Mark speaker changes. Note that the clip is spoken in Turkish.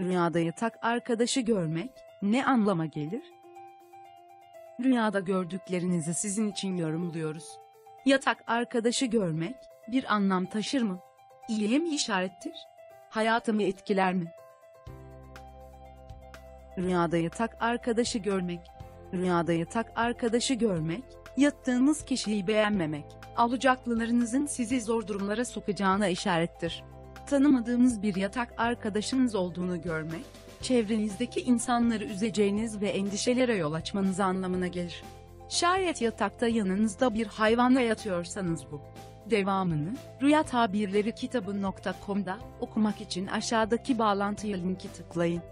Speaker 1: Rüyada yatak arkadaşı görmek ne anlama gelir? Rüyada gördüklerinizi sizin için yorumluyoruz. Yatak arkadaşı görmek bir anlam taşır mı? İyiye mi işarettir? Hayatımı etkiler mi? Rüyada yatak arkadaşı görmek. Rüyada yatak arkadaşı görmek, yattığınız kişiyi beğenmemek, alacaklılarınızın sizi zor durumlara sokacağına işarettir. Tanımadığınız bir yatak arkadaşınız olduğunu görmek, çevrenizdeki insanları üzeceğiniz ve endişelere yol açmanız anlamına gelir. Şayet yatakta yanınızda bir hayvanla yatıyorsanız bu. Devamını, Rüya Tabirleri kitabı.com'da okumak için aşağıdaki bağlantıya linki tıklayın.